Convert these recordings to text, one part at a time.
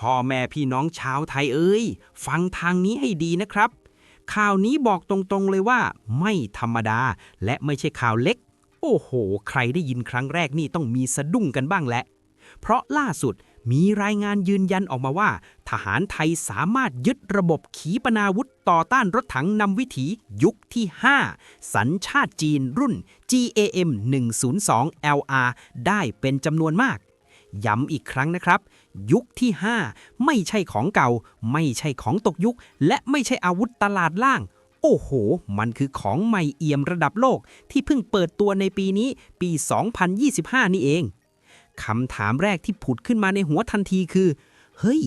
พ่อแม่พี่น้องชาวไทยเอ้ย ฟังทางนี้ให้ดีนะครับ ข่าวนี้บอกตรงๆเลยว่า ไม่ธรรมดา และไม่ใช่ข่าวเล็ก โอ้โห ใครได้ยินครั้งแรกนี่ต้องมีสะดุ้งกันบ้างแหละ เพราะล่าสุดมีรายงานยืนยันออกมาว่า ทหารไทยสามารถยึดระบบขีปนาวุธต่อต้านรถถังนำวิถียุคที่ 5 สัญชาติจีนรุ่น GAM 102 LR ได้เป็นจำนวนมาก ย้ำอีกครั้งนะครับ ยุคที่ 5 ไม่ใช่ของเก่า ไม่ใช่ของตกยุค และไม่ใช่อาวุธตลาดล่าง โอ้โห มันคือของใหม่เอี่ยมระดับโลก ที่เพิ่งเปิดตัวในปีนี้ ปี 2025 นี่เองคำถามแรกที่ผุดขึ้นมาในหัวทันทีคือ เฮ้ย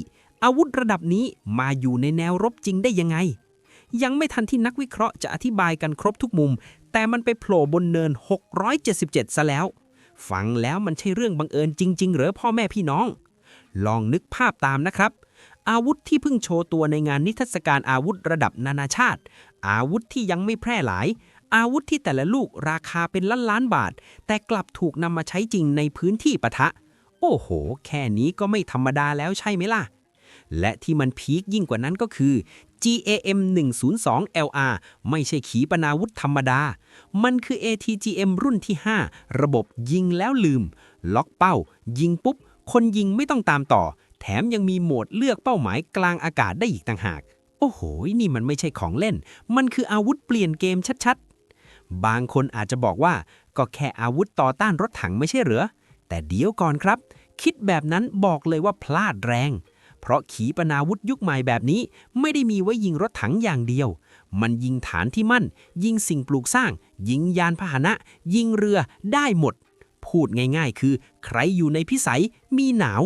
อาวุธระดับนี้มาอยู่ในแนวรบจริงได้ยังไง ยังไม่ทันที่นักวิเคราะห์จะอธิบายกันครบทุกมุม แต่มันไปโผล่บนเนิน 677 ซะแล้ว ฟังแล้วมันใช่เรื่องบังเอิญจริง ๆ หรือพ่อแม่พี่น้อง ลองนึกภาพตามนะครับ อาวุธที่เพิ่งโชว์ตัวในงานนิทรรศการอาวุธระดับนานาชาติ อาวุธที่ยังไม่แพร่หลาย อาวุธที่แต่ละลูกราคาเป็นล้านล้านบาท แต่กลับถูกนำมาใช้จริงในพื้นที่ปะทะ โอ้โห แค่นี้ก็ไม่ธรรมดาแล้วใช่ไหมล่ะและที่มันพีคยิ่งกว่านั้นก็คือ GAM 102 LR ไม่ใช่ขีปนาวุธธรรมดา มันคือ ATGM รุ่นที่ 5 ระบบยิงแล้วลืม ล็อกเป้า ยิงปุ๊บ คนยิงไม่ต้องตามต่อ แถมยังมีโหมดเลือกเป้าหมายกลางอากาศได้อีกต่างหาก โอ้โห นี่มันไม่ใช่ของเล่น มันคืออาวุธเปลี่ยนเกมชัดๆ บางคนอาจจะบอกว่าก็แค่อาวุธต่อต้านรถถังไม่ใช่เหรอ แต่เดี๋ยวก่อนครับ คิดแบบนั้นบอกเลยว่าพลาดแรง เพราะขีปนาวุธยุคใหม่แบบนี้ ไม่ได้มีไว้ยิงรถถังอย่างเดียว มันยิงฐานที่มั่น ยิงสิ่งปลูกสร้าง ยิงยานพาหนะ ยิงเรือได้หมด พูดง่ายๆ คือ ใครอยู่ในพิสัยมีหนาว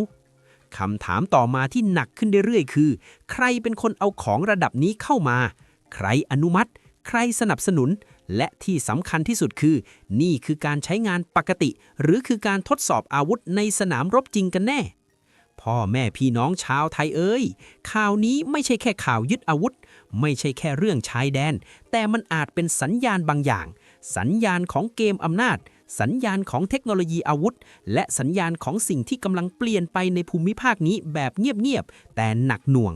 คำถามต่อมาที่หนักขึ้นเรื่อยๆ คือ ใครเป็นคนเอาของระดับนี้เข้ามา ใครอนุมัติ ใครสนับสนุน และที่สำคัญที่สุดคือ นี่คือการใช้งานปกติ หรือคือการทดสอบอาวุธในสนามรบจริงกันแน่ พ่อแม่พี่น้องชาวไทยเอ้ย ข่าวนี้ไม่ใช่แค่ข่าวยึดอาวุธ ไม่ใช่แค่เรื่องชายแดน แต่มันอาจเป็นสัญญาณบางอย่าง สัญญาณของเกมอำนาจ สัญญาณของเทคโนโลยีอาวุธ และสัญญาณของสิ่งที่กำลังเปลี่ยนไปในภูมิภาคนี้แบบเงียบๆ แต่หนักหน่วง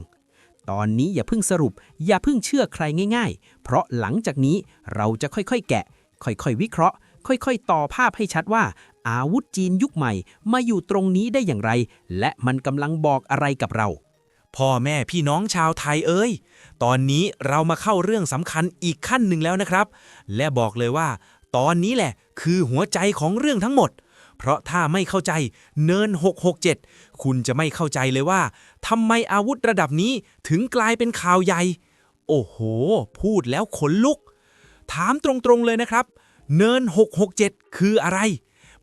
ตอนนี้อย่าเพิ่งสรุป อย่าเพิ่งเชื่อใครง่ายๆ เพราะหลังจากนี้เราจะค่อยๆ แกะ ค่อยๆ วิเคราะห์ ค่อยๆ ต่อภาพให้ชัดว่า อาวุธจีนยุคใหม่มาอยู่ตรงนี้ได้อย่างไร และมันกำลังบอกอะไรกับเราพ่อแม่พี่น้องชาวไทยเอ้ย ตอนนี้เรามาเข้าเรื่องสำคัญอีกขั้นหนึ่งแล้วนะครับ และบอกเลยว่า ตอนนี้แหละคือหัวใจของเรื่องทั้งหมด เพราะถ้าไม่เข้าใจเนิน 667 คุณจะไม่เข้าใจเลยว่าทำไมอาวุธระดับนี้ถึงกลายเป็นข่าวใหญ่ โอ้โห พูดแล้วขนลุก ถามตรงๆเลยนะครับ เนิน 667 คืออะไร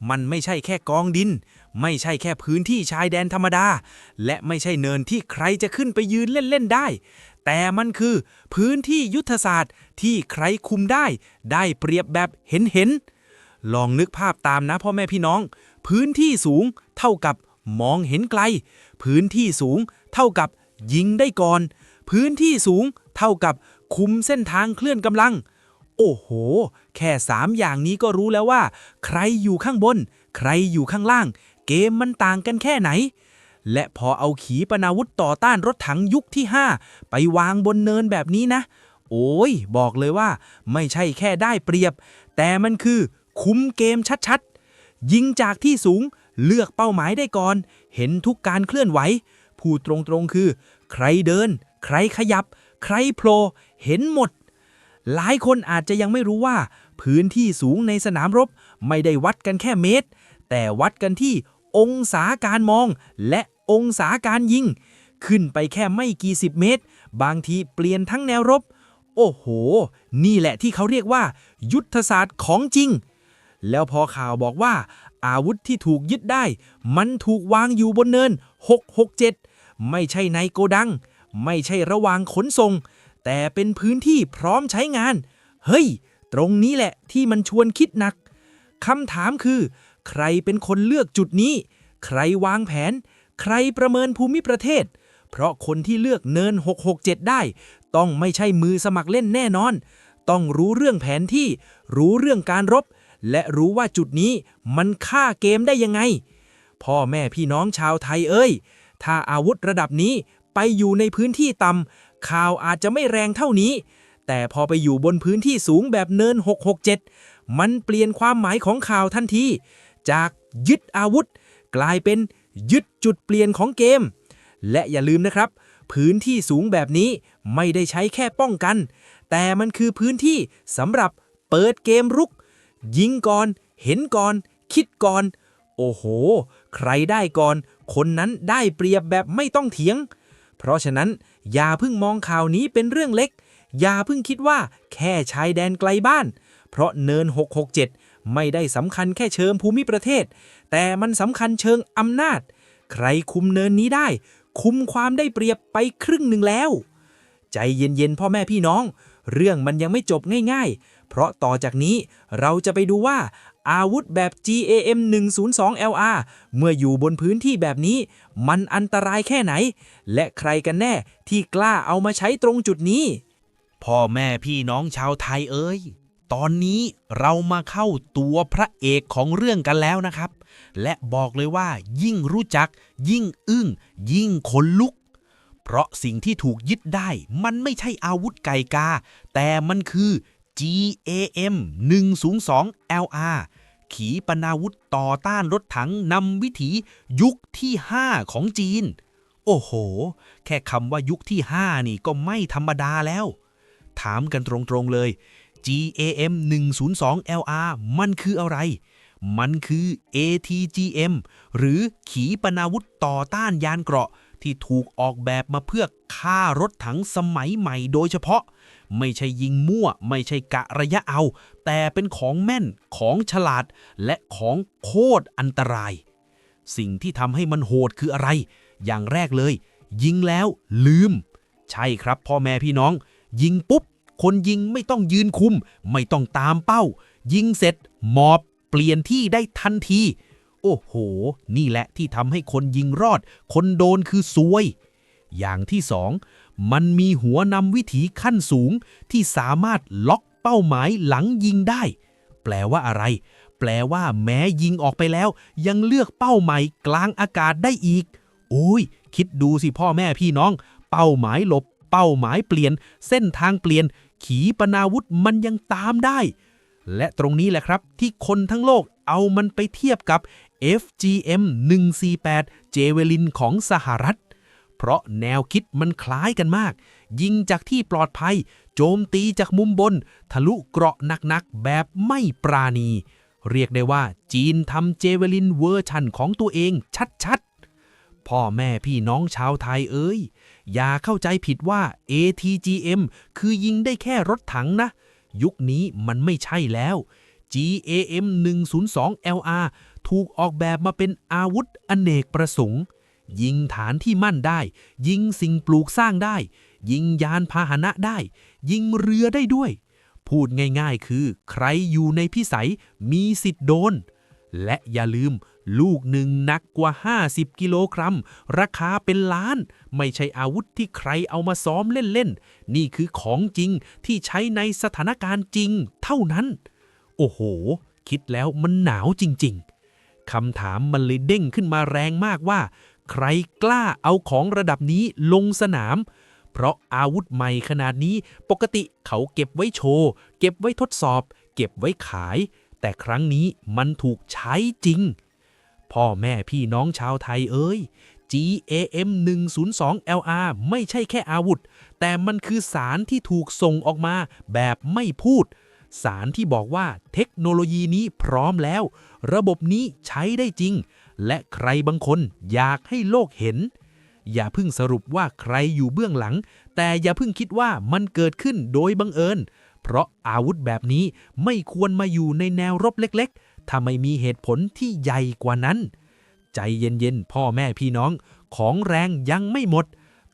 มันไม่ใช่แค่กองดิน ไม่ใช่แค่พื้นที่ชายแดนธรรมดา และไม่ใช่เนินที่ใครจะขึ้นไปยืนเล่น ๆ ได้ แต่มันคือพื้นที่ยุทธศาสตร์ที่ใครคุมได้ ได้เปรียบแบบเห็นๆลองนึกภาพตามนะพ่อแม่พี่น้อง พื้นที่สูงเท่ากับมองเห็นไกล พื้นที่สูงเท่ากับยิงได้ก่อน พื้นที่สูงเท่ากับคุมเส้นทางเคลื่อนกำลัง โอ้โห แค่สามอย่างนี้ก็รู้แล้วว่า ใครอยู่ข้างบน ใครอยู่ข้างล่าง เกมมันต่างกันแค่ไหน และพอเอาขีปนาวุธต่อต้านรถถังยุคที่ 5 ไปวางบนเนินแบบนี้นะ โอ้ย บอกเลยว่า ไม่ใช่แค่ได้เปรียบ แต่มันคือคุ้มเกมชัดๆ ยิงจากที่สูงเลือกเป้าหมายได้ก่อน เห็นทุกการเคลื่อนไหว พูดตรงๆคือ ใครเดิน ใครขยับ ใครโผล่เห็นหมด หลายคนอาจจะยังไม่รู้ว่า พื้นที่สูงในสนามรบ ไม่ได้วัดกันแค่เมตร แต่วัดกันที่ องศาการมอง และองศาการยิง ขึ้นไปแค่ไม่กี่สิบเมตร บางทีเปลี่ยนทั้งแนวรบ โอ้โห นี่แหละที่เขาเรียกว่า ยุทธศาสตร์ของจริง แล้วพอข่าวบอกว่า อาวุธที่ถูกยึดได้ มันถูกวางอยู่บนเนิน 667 ไม่ใช่ในโกดัง ไม่ใช่ระหว่างขนส่ง แต่เป็นพื้นที่พร้อมใช้งาน เฮ้ย ตรงนี้แหละที่มันชวนคิดหนักคำถามคือ ใครเป็นคนเลือกจุดนี้ ใครวางแผน ใครประเมินภูมิประเทศ เพราะคนที่เลือกเนิน 667 ได้ ต้องไม่ใช่มือสมัครเล่นแน่นอน ต้องรู้เรื่องแผนที่ รู้เรื่องการรบ และรู้ว่าจุดนี้มันฆ่าเกมได้ยังไง พ่อแม่พี่น้องชาวไทยเอ้ย ถ้าอาวุธระดับนี้ไปอยู่ในพื้นที่ต่ำข่าวอาจจะไม่แรงเท่านี้ แต่พอไปอยู่บนพื้นที่สูงแบบเนิน 667 มันเปลี่ยนความหมายของข่าวทันที จากยึดอาวุธ กลายเป็นยึดจุดเปลี่ยนของเกม และอย่าลืมนะครับ พื้นที่สูงแบบนี้ไม่ได้ใช้แค่ป้องกัน แต่มันคือพื้นที่สำหรับเปิดเกมรุก ยิงก่อน เห็นก่อน คิดก่อน โอ้โห ใครได้ก่อน คนนั้นได้เปรียบแบบไม่ต้องเถียง เพราะฉะนั้นอย่าเพิ่งมองข่าวนี้เป็นเรื่องเล็ก อย่าเพิ่งคิดว่าแค่ชายแดนไกลบ้าน เพราะเนิน 667 ไม่ได้สำคัญแค่เชิงภูมิประเทศ แต่มันสำคัญเชิงอำนาจ ใครคุมเนินนี้ได้ คุมความได้เปรียบไปครึ่งหนึ่งแล้ว ใจเย็นๆพ่อแม่พี่น้อง เรื่องมันยังไม่จบง่ายๆ เพราะต่อจากนี้เราจะไปดูว่าอาวุธแบบ GAM 102 LR เมื่ออยู่บนพื้นที่แบบนี้ มันอันตรายแค่ไหน และใครกันแน่ที่กล้าเอามาใช้ตรงจุดนี้ พ่อแม่พี่น้องชาวไทยเอ้ย ตอนนี้เรามาเข้าตัวพระเอกของเรื่องกันแล้วนะครับ และบอกเลยว่า ยิ่งรู้จัก ยิ่งอึ้ง ยิ่งขนลุก เพราะสิ่งที่ถูกยึดได้ มันไม่ใช่อาวุธไก่กา แต่มันคือ GAM 102 LR ขีปนาวุธต่อต้านรถถังนำวิถียุคที่ 5 ของจีน โอ้โห แค่คำว่ายุคที่ 5 นี่ก็ไม่ธรรมดาแล้ว ถามกันตรงๆเลย GAM 102 LR มันคืออะไร มันคือ ATGM หรือขีปนาวุธต่อต้านยานเกราะ ที่ถูกออกแบบมาเพื่อฆ่ารถถังสมัยใหม่โดยเฉพาะ ไม่ใช่ยิงมั่ว ไม่ใช่กะระยะเอา แต่เป็นของแม่น ของฉลาด และของโคตรอันตราย สิ่งที่ทำให้มันโหดคืออะไร อย่างแรกเลย ยิงแล้วลืม ใช่ครับพ่อแม่พี่น้อง ยิงปุ๊บ คนยิงไม่ต้องยืนคุม ไม่ต้องตามเป้า ยิงเสร็จหมอบเปลี่ยนที่ได้ทันที โอ้โห นี่แหละที่ทำให้คนยิงรอด คนโดนคือซวย อย่างที่สองมันมีหัวนำวิถีขั้นสูงที่สามารถล็อกเป้าหมายหลังยิงได้ แปลว่าอะไร แปลว่าแม้ยิงออกไปแล้ว ยังเลือกเป้าหม่กลางอากาศได้อีก โอ้ย คิดดูสิพ่อแม่พี่น้อง เป้าหมายหลบ เป้าหมายเปลี่ยน เส้นทางเปลี่ยน ขีปนาวุธมันยังตามได้ และตรงนี้แหละครับที่คนทั้งโลกเอามันไปเทียบกับ FGM 148 เจเวลินของสหรัฐ เพราะแนวคิดมันคล้ายกันมาก ยิงจากที่ปลอดภัย โจมตีจากมุมบน ทะลุเกราะหนักๆ แบบไม่ปราณี เรียกได้ว่าจีนทำเจเวลินเวอร์ชันของตัวเองชัดๆ พ่อแม่พี่น้องชาวไทยเอ้ย อย่าเข้าใจผิดว่า ATGM คือยิงได้แค่รถถังนะ ยุคนี้มันไม่ใช่แล้ว GAM 102 LR ถูกออกแบบมาเป็นอาวุธอเนกประสงค์ ยิงฐานที่มั่นได้ ยิงสิ่งปลูกสร้างได้ ยิงยานพาหนะได้ ยิงเรือได้ด้วย พูดง่ายๆคือ ใครอยู่ในพิสัยมีสิทธิ์โดน และอย่าลืม ลูกหนึ่งหนักกว่า 50 กิโลกรัม ราคาเป็นล้าน ไม่ใช่อาวุธที่ใครเอามาซ้อมเล่นๆ นี่คือของจริงที่ใช้ในสถานการณ์จริงเท่านั้น โอ้โห คิดแล้วมันหนาวจริงๆ คำถามมันเลยเด้งขึ้นมาแรงมากว่า ใครกล้าเอาของระดับนี้ลงสนาม เพราะอาวุธใหม่ขนาดนี้ปกติเขาเก็บไว้โชว์ เก็บไว้ทดสอบ เก็บไว้ขาย แต่ครั้งนี้มันถูกใช้จริง พ่อแม่พี่น้องชาวไทยเอ้ย GAM 102 LR ไม่ใช่แค่อาวุธ แต่มันคือสารที่ถูกส่งออกมาแบบไม่พูด สารที่บอกว่าเทคโนโลยีนี้พร้อมแล้ว ระบบนี้ใช้ได้จริง และใครบางคนอยากให้โลกเห็น อย่าเพิ่งสรุปว่าใครอยู่เบื้องหลัง แต่อย่าเพิ่งคิดว่ามันเกิดขึ้นโดยบังเอิญ เพราะอาวุธแบบนี้ไม่ควรมาอยู่ในแนวรบเล็กๆ ถ้าไม่มีเหตุผลที่ใหญ่กว่านั้น ใจเย็นๆ พ่อแม่พี่น้องของแรงยังไม่หมด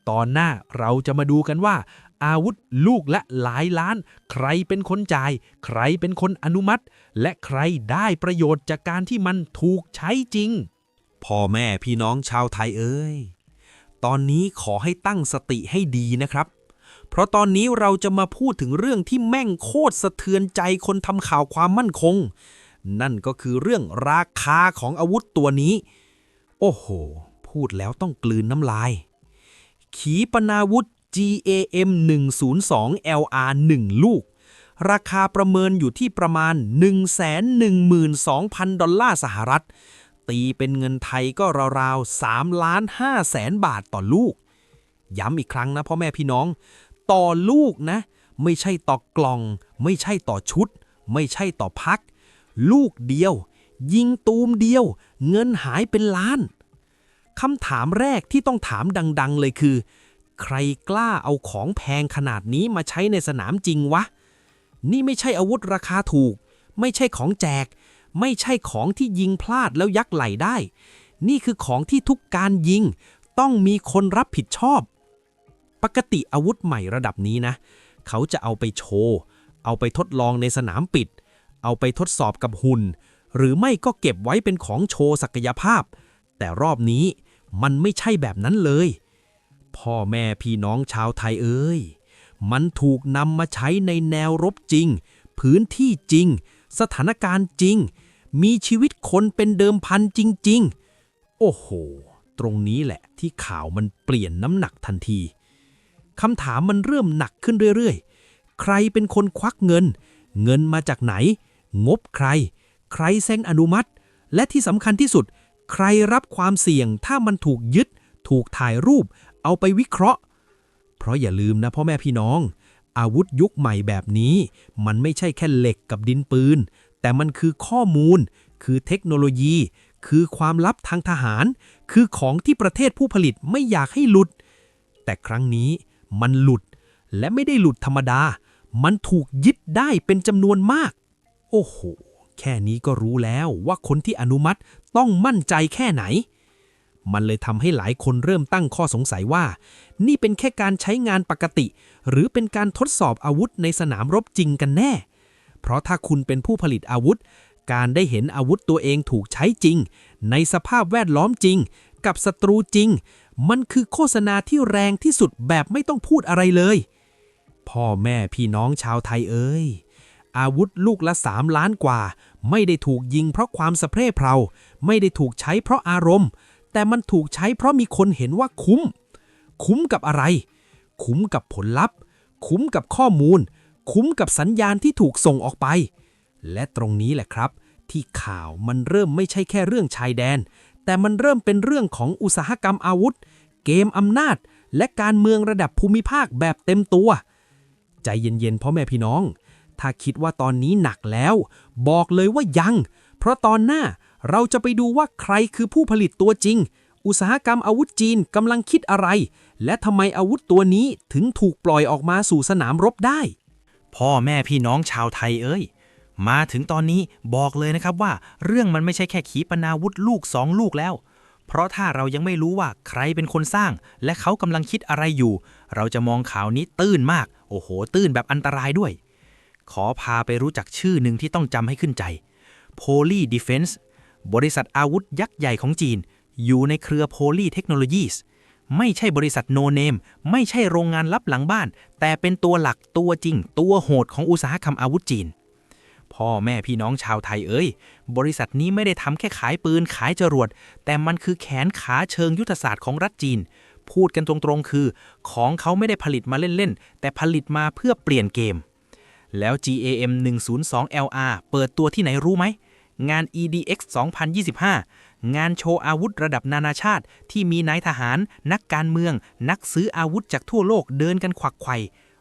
ตอนหน้าเราจะมาดูกันว่า อาวุธลูกละหลายล้าน ใครเป็นคนจ่าย ใครเป็นคนอนุมัติ และใครได้ประโยชน์จากการที่มันถูกใช้จริง พ่อแม่พี่น้องชาวไทยเอ้ย ตอนนี้ขอให้ตั้งสติให้ดีนะครับเพราะตอนนี้เราจะมาพูดถึงเรื่องที่แม่งโคตรสะเทือนใจคนทำข่าวความมั่นคง นั่นก็คือเรื่องราคาของอาวุธตัวนี้ โอ้โห พูดแล้วต้องกลืนน้ำลาย ขีปนาวุธ GAM 102 LR 1 ลูก ราคาประเมินอยู่ที่ประมาณ 112,000 ดอลลาร์สหรัฐ ตีเป็นเงินไทยก็ราวๆ3ล้าน5แสนบาทต่อลูก ย้ำอีกครั้งนะพ่อแม่พี่น้อง ต่อลูกนะ ไม่ใช่ต่อกล่อง ไม่ใช่ต่อชุด ไม่ใช่ต่อพัก ลูกเดียว ยิงตูมเดียว เงินหายเป็นล้านคำถามแรกที่ต้องถามดัง ๆ เลยคือ ใครกล้าเอาของแพงขนาดนี้มาใช้ในสนามจริงวะ นี่ไม่ใช่อาวุธราคาถูก ไม่ใช่ของแจก ไม่ใช่ของที่ยิงพลาดแล้วยักไหลได้ นี่คือของที่ทุกการยิง ต้องมีคนรับผิดชอบ ปกติอาวุธใหม่ระดับนี้นะ เขาจะเอาไปโชว์ เอาไปทดลองในสนามปิด เอาไปทดสอบกับหุ่น หรือไม่ก็เก็บไว้เป็นของโชว์ศักยภาพ แต่รอบนี้มันไม่ใช่แบบนั้นเลย พ่อแม่พี่น้องชาวไทยเอ้ย มันถูกนำมาใช้ในแนวรบจริง พื้นที่จริง สถานการณ์จริง มีชีวิตคนเป็นเดิมพันจริง ๆ โอ้โห ตรงนี้แหละที่ข่าวมันเปลี่ยนน้ำหนักทันทีคำถามมันเริ่มหนักขึ้นเรื่อยๆ ใครเป็นคนควักเงิน เงินมาจากไหน งบใคร ใครเซ็นอนุมัติ และที่สำคัญที่สุด ใครรับความเสี่ยงถ้ามันถูกยึด ถูกถ่ายรูป เอาไปวิเคราะห์ เพราะอย่าลืมนะพ่อแม่พี่น้อง อาวุธยุคใหม่แบบนี้ มันไม่ใช่แค่เหล็กกับดินปืน แต่มันคือข้อมูล คือเทคโนโลยี คือความลับทางทหาร คือของที่ประเทศผู้ผลิตไม่อยากให้หลุด แต่ครั้งนี้มันหลุดและไม่ได้หลุดธรรมดา มันถูกยึดได้เป็นจำนวนมาก โอ้โห แค่นี้ก็รู้แล้วว่าคนที่อนุมัติต้องมั่นใจแค่ไหน มันเลยทำให้หลายคนเริ่มตั้งข้อสงสัยว่า นี่เป็นแค่การใช้งานปกติ หรือเป็นการทดสอบอาวุธในสนามรบจริงกันแน่ เพราะถ้าคุณเป็นผู้ผลิตอาวุธ การได้เห็นอาวุธตัวเองถูกใช้จริง ในสภาพแวดล้อมจริง กับศัตรูจริง มันคือโฆษณาที่แรงที่สุดแบบไม่ต้องพูดอะไรเลย พ่อแม่พี่น้องชาวไทยเอ้ย อาวุธลูกละ3ล้านกว่า ไม่ได้ถูกยิงเพราะความสะเพร่เพรา ไม่ได้ถูกใช้เพราะอารมณ์ แต่มันถูกใช้เพราะมีคนเห็นว่าคุ้ม คุ้มกับอะไร คุ้มกับผลลัพธ์ คุ้มกับข้อมูล คุ้มกับสัญญาณที่ถูกส่งออกไป และตรงนี้แหละครับ ที่ข่าวมันเริ่มไม่ใช่แค่เรื่องชายแดน แต่มันเริ่มเป็นเรื่องของอุตสาหกรรมอาวุธ เกมอำนาจ และการเมืองระดับภูมิภาคแบบเต็มตัว ใจเย็นๆพ่อแม่พี่น้อง ถ้าคิดว่าตอนนี้หนักแล้ว บอกเลยว่ายัง เพราะตอนหน้าเราจะไปดูว่าใครคือผู้ผลิตตัวจริง อุตสาหกรรมอาวุธจีนกำลังคิดอะไร และทำไมอาวุธตัวนี้ถึงถูกปล่อยออกมาสู่สนามรบได้ พ่อแม่พี่น้องชาวไทยเอ้ย มาถึงตอนนี้บอกเลยนะครับว่า เรื่องมันไม่ใช่แค่ขีปนาวุธลูกสองลูกแล้วเพราะถ้าเรายังไม่รู้ว่าใครเป็นคนสร้าง และเขากำลังคิดอะไรอยู่ เราจะมองข่าวนี้ตื้นมาก โอ้โห ตื้นแบบอันตรายด้วย ขอพาไปรู้จักชื่อหนึ่งที่ต้องจำให้ขึ้นใจ Poly Defense บริษัทอาวุธยักษ์ใหญ่ของจีน อยู่ในเครือ Poly Technologies ไม่ใช่บริษัทโนเนม ไม่ใช่โรงงานลับหลังบ้าน แต่เป็นตัวหลักตัวจริง ตัวโหดของอุตสาหกรรมอาวุธจีน พ่อแม่พี่น้องชาวไทยเอ้ย บริษัทนี้ไม่ได้ทำแค่ขายปืนขายจรวด แต่มันคือแขนขาเชิงยุทธศาสตร์ของรัฐจีน พูดกันตรงๆคือ ของเขาไม่ได้ผลิตมาเล่นๆ แต่ผลิตมาเพื่อเปลี่ยนเกม แล้ว GAM 102 LR เปิดตัวที่ไหนรู้ไหม งาน EDX 2025 งานโชว์อาวุธระดับนานาชาติ ที่มีนายทหาร นักการเมือง นักซื้ออาวุธจากทั่วโลกเดินกันขวักไขว่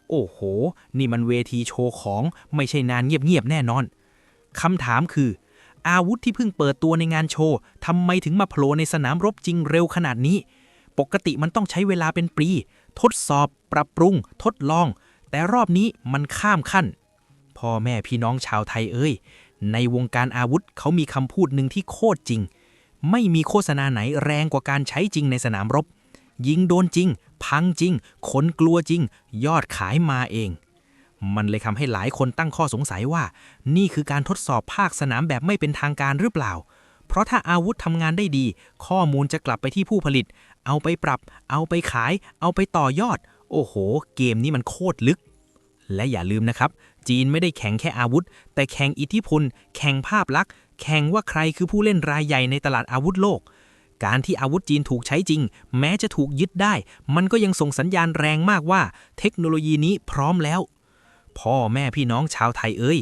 โอ้โห นี่มันเวทีโชว์ของไม่ใช่นานเงียบๆแน่นอน คำถามคือ อาวุธที่เพิ่งเปิดตัวในงานโชว์ทำไมถึงมาโผล่ในสนามรบจริงเร็วขนาดนี้ ปกติมันต้องใช้เวลาเป็นปี ทดสอบ ปรับปรุง ทดลอง แต่รอบนี้มันข้ามขั้น พ่อแม่พี่น้องชาวไทยเอ้ย ในวงการอาวุธเขามีคำพูดหนึ่งที่โคตรจริง ไม่มีโฆษณาไหนแรงกว่าการใช้จริงในสนามรบ ยิงโดนจริง พังจริง คนกลัวจริง ยอดขายมาเอง มันเลยทำให้หลายคนตั้งข้อสงสัยว่า นี่คือการทดสอบภาคสนามแบบไม่เป็นทางการหรือเปล่า เพราะถ้าอาวุธทำงานได้ดี ข้อมูลจะกลับไปที่ผู้ผลิต เอาไปปรับ เอาไปขาย เอาไปต่อยอด โอ้โห เกมนี้มันโคตรลึกและอย่าลืมนะครับ จีนไม่ได้แข่งแค่อาวุธ แต่แข่งอิทธิพล แข่งภาพลักษณ์ แข่งว่าใครคือผู้เล่นรายใหญ่ในตลาดอาวุธโลก การที่อาวุธจีนถูกใช้จริง แม้จะถูกยึดได้ มันก็ยังส่งสัญญาณแรงมากว่า เทคโนโลยีนี้พร้อมแล้ว พ่อแม่พี่น้องชาวไทยเอ้ย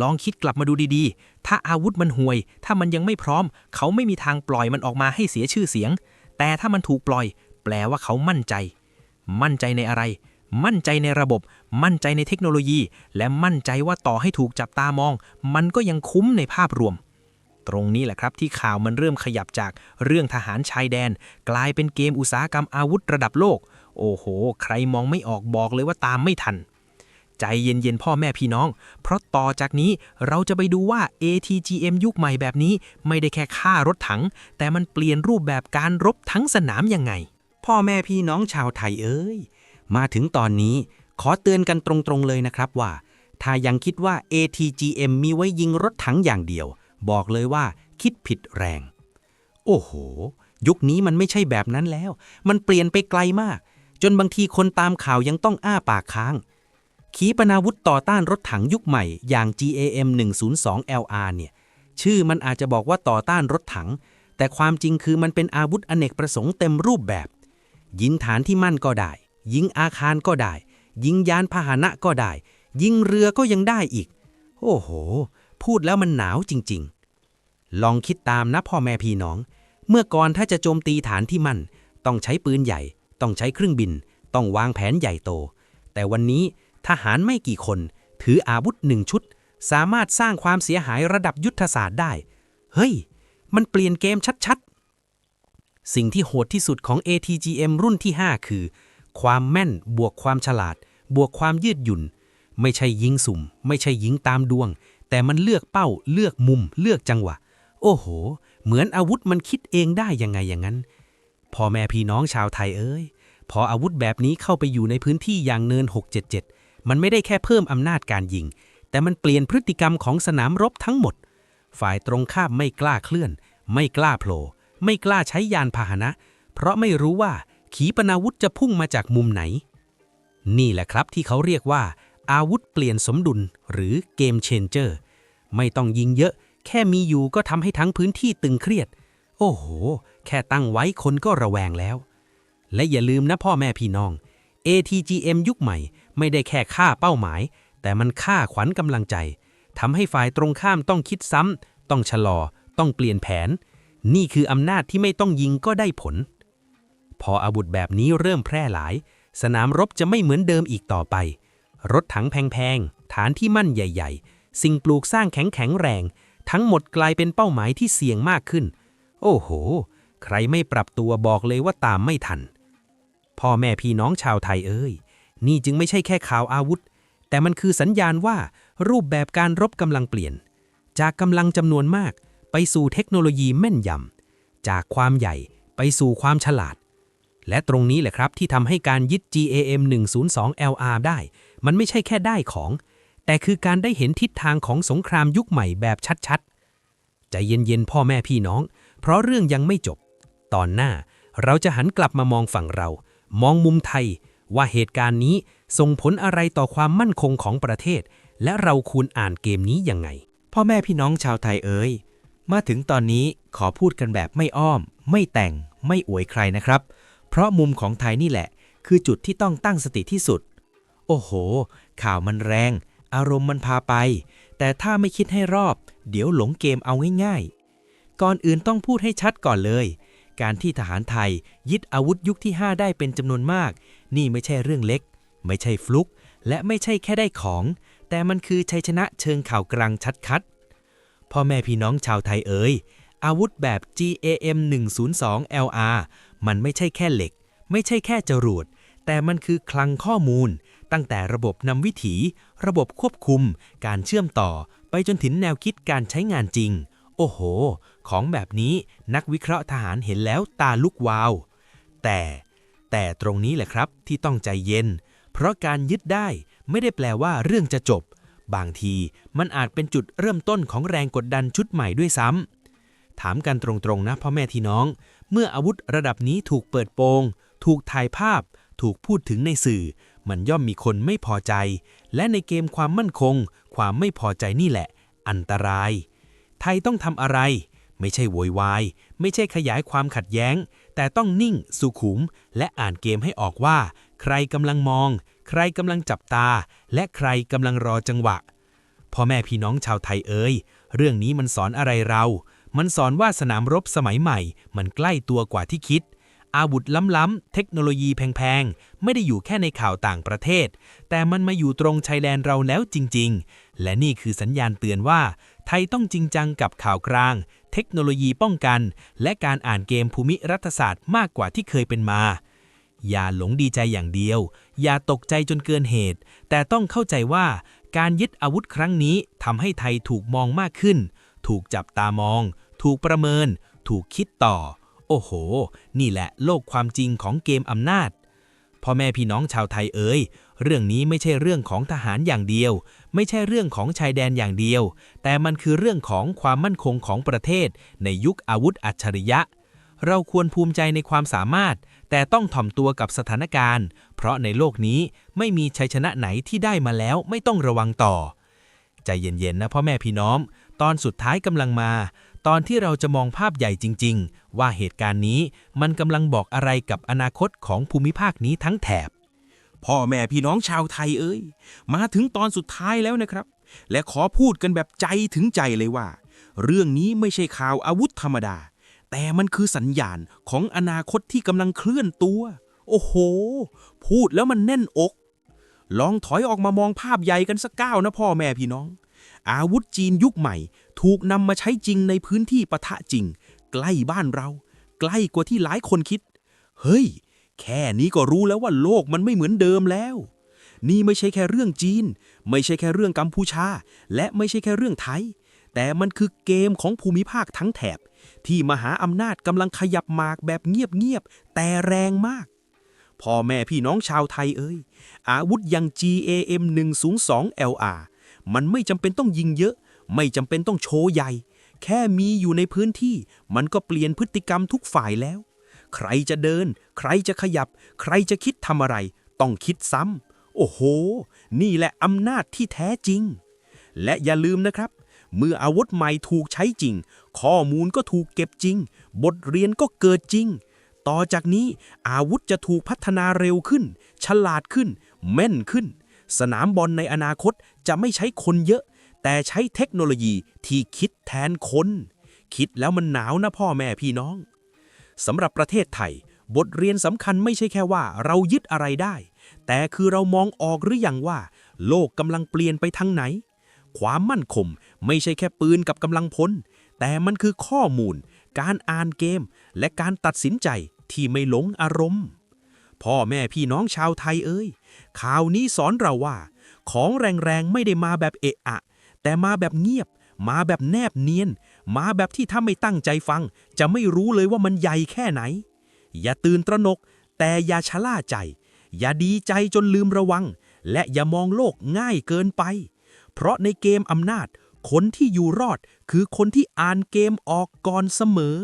ลองคิดกลับมาดูดีๆ ถ้าอาวุธมันห่วย ถ้ามันยังไม่พร้อม เขาไม่มีทางปล่อยมันออกมาให้เสียชื่อเสียง แต่ถ้ามันถูกปล่อย แปลว่าเขามั่นใจ มั่นใจในอะไร มั่นใจในระบบ มั่นใจในเทคโนโลยี และมั่นใจว่าต่อให้ถูกจับตามอง มันก็ยังคุ้มในภาพรวม ตรงนี้แหละครับที่ข่าวมันเริ่มขยับจากเรื่องทหารชายแดน กลายเป็นเกมอุตสาหกรรมอาวุธระดับโลก โอ้โห ใครมองไม่ออกบอกเลยว่าตามไม่ทัน ใจเย็นๆพ่อแม่พี่น้อง เพราะต่อจากนี้เราจะไปดูว่า ATGM ยุคใหม่แบบนี้ ไม่ได้แค่ฆ่ารถถัง แต่มันเปลี่ยนรูปแบบการรบทั้งสนามยังไง พ่อแม่พี่น้องชาวไทยเอ้ย มาถึงตอนนี้ขอเตือนกันตรงๆเลยนะครับว่า ถ้ายังคิดว่า ATGM มีไว้ยิงรถถังอย่างเดียว บอกเลยว่าคิดผิดแรง โอ้โห ยุคนี้มันไม่ใช่แบบนั้นแล้ว มันเปลี่ยนไปไกลมาก จนบางทีคนตามข่าวยังต้องอ้าปากค้าง ขีปนาวุธต่อต้านรถถังยุคใหม่อย่าง GAM 102 LR เนี่ย ชื่อมันอาจจะบอกว่าต่อต้านรถถัง แต่ความจริงคือมันเป็นอาวุธอเนกประสงค์เต็มรูปแบบ ยิงฐานที่มั่นก็ได้ ยิงอาคารก็ได้ ยิงยานพาหนะก็ได้ ยิงเรือก็ยังได้อีก โอ้โห พูดแล้วมันหนาวจริงๆ ลองคิดตามนะพ่อแม่พี่น้อง เมื่อก่อนถ้าจะโจมตีฐานที่มั่น ต้องใช้ปืนใหญ่ ต้องใช้เครื่องบิน ต้องวางแผนใหญ่โต แต่วันนี้ทหารไม่กี่คน ถืออาวุธหนึ่งชุด สามารถสร้างความเสียหายระดับยุทธศาสตร์ได้ เฮ้ย มันเปลี่ยนเกมชัดๆ สิ่งที่โหดที่สุดของ ATGM รุ่นที่ 5 คือ ความแม่นบวกความฉลาด บวกความยืดหยุ่น ไม่ใช่ยิงสุ่ม ไม่ใช่ยิงตามดวง แต่มันเลือกเป้า เลือกมุม เลือกจังหวะ โอ้โห เหมือนอาวุธมันคิดเองได้ยังไงอย่างนั้นพ่อแม่พี่น้องชาวไทยเอ้ยพออาวุธแบบนี้เข้าไปอยู่ในพื้นที่อย่างเนิน 677 มันไม่ได้แค่เพิ่มอำนาจการยิง แต่มันเปลี่ยนพฤติกรรมของสนามรบทั้งหมด ฝ่ายตรงข้ามไม่กล้าเคลื่อน ไม่กล้าโผล่ไม่กล้าใช้ยานพาหนะ เพราะไม่รู้ว่า ขีปนาวุธจะพุ่งมาจากมุมไหน นี่แหละครับที่เขาเรียกว่า อาวุธเปลี่ยนสมดุลหรือเกมเชนเจอร์ ไม่ต้องยิงเยอะ แค่มีอยู่ก็ทำให้ทั้งพื้นที่ตึงเครียด โอ้โห แค่ตั้งไว้คนก็ระแวงแล้ว และอย่าลืมนะพ่อแม่พี่น้อง ATGM ยุคใหม่ ไม่ได้แค่ฆ่าเป้าหมาย แต่มันฆ่าขวัญกำลังใจทำให้ฝ่ายตรงข้ามต้องคิดซ้ำต้องชะลอ ต้องเปลี่ยนแผน นี่คืออำนาจที่ไม่ต้องยิงก็ได้ผล พออาวุธแบบนี้เริ่มแพร่หลาย สนามรบจะไม่เหมือนเดิมอีกต่อไป รถถังแพงๆ ฐานที่มั่นใหญ่ ๆ สิ่งปลูกสร้างแข็งแข็งแรง ทั้งหมดกลายเป็นเป้าหมายที่เสี่ยงมากขึ้น โอ้โห ใครไม่ปรับตัวบอกเลยว่าตามไม่ทัน พ่อแม่พี่น้องชาวไทยเอ้ย นี่จึงไม่ใช่แค่ข่าวอาวุธ แต่มันคือสัญญาณว่ารูปแบบการรบกำลังเปลี่ยน จากกำลังจำนวนมาก ไปสู่เทคโนโลยีแม่นยำ จากความใหญ่ไปสู่ความฉลาด และตรงนี้แหละครับที่ทำให้การยึด GAM 102 LR ได้ มันไม่ใช่แค่ได้ของ แต่คือการได้เห็นทิศทางของสงครามยุคใหม่แบบชัดๆ ใจเย็นๆ พ่อแม่พี่น้อง เพราะเรื่องยังไม่จบ ตอนหน้าเราจะหันกลับมามองฝั่งเรา มองมุมไทย ว่าเหตุการณ์นี้ส่งผลอะไรต่อความมั่นคงของประเทศ และเราควรอ่านเกมนี้ยังไง พ่อแม่พี่น้องชาวไทยเอ๋ยมาถึงตอนนี้ขอพูดกันแบบไม่อ้อม ไม่แต่ง ไม่อวยใครนะครับ เพราะมุมของไทยนี่แหละ คือจุดที่ต้องตั้งสติที่สุด โอ้โห ข่าวมันแรง อารมณ์มันพาไป แต่ถ้าไม่คิดให้รอบ เดี๋ยวหลงเกมเอาง่ายๆ ก่อนอื่นต้องพูดให้ชัดก่อนเลย การที่ทหารไทยยึดอาวุธยุคที่ 5 ได้เป็นจำนวนมาก นี่ไม่ใช่เรื่องเล็ก ไม่ใช่ฟลุก และไม่ใช่แค่ได้ของ แต่มันคือชัยชนะเชิงข่าวกลางชัดคัดพ่อแม่พี่น้องชาวไทยเอ๋ยอาวุธแบบ GAM 102 LR มันไม่ใช่แค่เหล็ก ไม่ใช่แค่จรวด แต่มันคือคลังข้อมูล ตั้งแต่ระบบนำวิถี ระบบควบคุม การเชื่อมต่อ ไปจนถึงแนวคิดการใช้งานจริง โอ้โห ของแบบนี้นักวิเคราะห์ทหารเห็นแล้วตาลุกวาว แต่ แต่ตรงนี้แหละครับที่ต้องใจเย็น เพราะการยึดได้ไม่ได้แปลว่าเรื่องจะจบ บางทีมันอาจเป็นจุดเริ่มต้นของแรงกดดันชุดใหม่ด้วยซ้ำถามกันตรงๆนะพ่อแม่ที่น้อง เมื่ออาวุธระดับนี้ถูกเปิดโปง ถูกถ่ายภาพ ถูกพูดถึงในสื่อ มันย่อมมีคนไม่พอใจ และในเกมความมั่นคง ความไม่พอใจนี่แหละ อันตราย ไทยต้องทำอะไร ไม่ใช่โวยวาย ไม่ใช่ขยายความขัดแย้ง แต่ต้องนิ่ง สุขุม และอ่านเกมให้ออกว่า ใครกำลังมอง ใครกำลังจับตา และใครกำลังรอจังหวะ พ่อแม่พี่น้องชาวไทยเอ่ยเรื่องนี้มันสอนอะไรเรา มันสอนว่าสนามรบสมัยใหม่ มันใกล้ตัวกว่าที่คิด อาวุธล้ำๆ เทคโนโลยีแพงๆ ไม่ได้อยู่แค่ในข่าวต่างประเทศ แต่มันมาอยู่ตรงชายแดนเราแล้วจริงๆ และนี่คือสัญญาณเตือนว่า ไทยต้องจริงจังกับข่าวกลาง เทคโนโลยีป้องกัน และการอ่านเกมภูมิรัฐศาสตร์มากกว่าที่เคยเป็นมา อย่าหลงดีใจอย่างเดียว อย่าตกใจจนเกินเหตุ แต่ต้องเข้าใจว่าการยึดอาวุธครั้งนี้ทำให้ไทยถูกมองมากขึ้น ถูกจับตามอง ถูกประเมิน ถูกคิดต่อ โอ้โห นี่แหละโลกความจริงของเกมอำนาจพ่อแม่พี่น้องชาวไทยเอ๋ยเรื่องนี้ไม่ใช่เรื่องของทหารอย่างเดียว ไม่ใช่เรื่องของชายแดนอย่างเดียว แต่มันคือเรื่องของความมั่นคงของประเทศ ในยุคอาวุธอัจฉริยะ เราควรภูมิใจในความสามารถ แต่ต้องถ่อมตัวกับสถานการณ์ เพราะในโลกนี้ไม่มีชัยชนะไหนที่ได้มาแล้วไม่ต้องระวังต่อ ใจเย็นๆนะพ่อแม่พี่น้อง ตอนสุดท้ายกำลังมา ตอนที่เราจะมองภาพใหญ่จริง ๆ ว่าเหตุการณ์นี้มันกำลังบอกอะไรกับอนาคตของภูมิภาคนี้ทั้งแถบ พ่อแม่พี่น้องชาวไทยเอ้ย มาถึงตอนสุดท้ายแล้วนะครับ และขอพูดกันแบบใจถึงใจเลยว่า เรื่องนี้ไม่ใช่ข่าวอาวุธธรรมดา แต่มันคือสัญญาณของอนาคตที่กำลังเคลื่อนตัว โอ้โห พูดแล้วมันแน่นอก ลองถอยออกมามองภาพใหญ่กันสักก้าวนะพ่อแม่พี่น้อง อาวุธจีนยุคใหม่ ถูกนำมาใช้จริงในพื้นที่ปะทะจริง ใกล้บ้านเรา ใกล้กว่าที่หลายคนคิด เฮ้ย แค่นี้ก็รู้แล้วว่าโลกมันไม่เหมือนเดิมแล้ว นี่ไม่ใช่แค่เรื่องจีน ไม่ใช่แค่เรื่องกัมพูชา และไม่ใช่แค่เรื่องไทย แต่มันคือเกมของภูมิภาคทั้งแถบ ที่มหาอำนาจกำลังขยับหมากแบบเงียบๆแต่แรงมากพ่อแม่พี่น้องชาวไทยเอ้ย อาวุธอย่าง GAM 102 LR มันไม่จำเป็นต้องยิงเยอะ ไม่จำเป็นต้องโชว์ใหญ่ แค่มีอยู่ในพื้นที่ มันก็เปลี่ยนพฤติกรรมทุกฝ่ายแล้ว ใครจะเดิน ใครจะขยับ ใครจะคิดทำอะไร ต้องคิดซ้ำโอ้โห นี่แหละอำนาจที่แท้จริง และอย่าลืมนะครับ เมื่ออาวุธใหม่ถูกใช้จริง ข้อมูลก็ถูกเก็บจริง บทเรียนก็เกิดจริงต่อจากนี้อาวุธจะถูกพัฒนาเร็วขึ้น ฉลาดขึ้น แม่นขึ้น สนามบอลในอนาคตจะไม่ใช้คนเยอะ แต่ใช้เทคโนโลยีที่คิดแทนคน คิดแล้วมันหนาวนะพ่อแม่พี่น้องสำหรับประเทศไทย บทเรียนสำคัญไม่ใช่แค่ว่าเรายึดอะไรได้ แต่คือเรามองออกหรือยังว่า โลกกำลังเปลี่ยนไปทางไหน ความมั่นคงไม่ใช่แค่ปืนกับกำลังพล แต่มันคือข้อมูล การอ่านเกม และการตัดสินใจที่ไม่หลงอารมณ์ พ่อแม่พี่น้องชาวไทยเอ้ย ข่าวนี้สอนเราว่า ของแรงๆไม่ได้มาแบบเอะอะ แต่มาแบบเงียบ มาแบบแนบเนียน มาแบบที่ถ้าไม่ตั้งใจฟัง จะไม่รู้เลยว่ามันใหญ่แค่ไหน อย่าตื่นตระหนก แต่อย่าชะล่าใจ อย่าดีใจจนลืมระวัง และอย่ามองโลกง่ายเกินไป เพราะในเกมอำนาจ คนที่อยู่รอดคือคนที่อ่านเกมออกก่อนเสมอ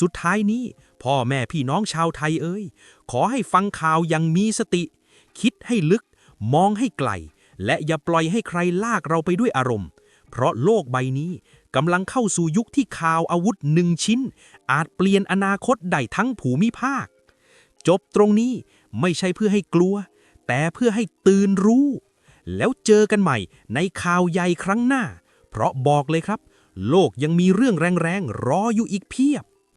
สุดท้ายนี้ พ่อแม่พี่น้องชาวไทยเอ้ย ขอให้ฟังข่าวอย่างมีสติ คิดให้ลึก มองให้ไกล และอย่าปล่อยให้ใครลากเราไปด้วยอารมณ์ เพราะโลกใบนี้กำลังเข้าสู่ยุคที่ข่าวอาวุธหนึ่งชิ้น อาจเปลี่ยนอนาคตได้ทั้งภูมิภาค จบตรงนี้ไม่ใช่เพื่อให้กลัว แต่เพื่อให้ตื่นรู้ แล้วเจอกันใหม่ในข่าวใหญ่ครั้งหน้า เพราะบอกเลยครับ โลกยังมีเรื่องแรงๆรออยู่อีกเพียบ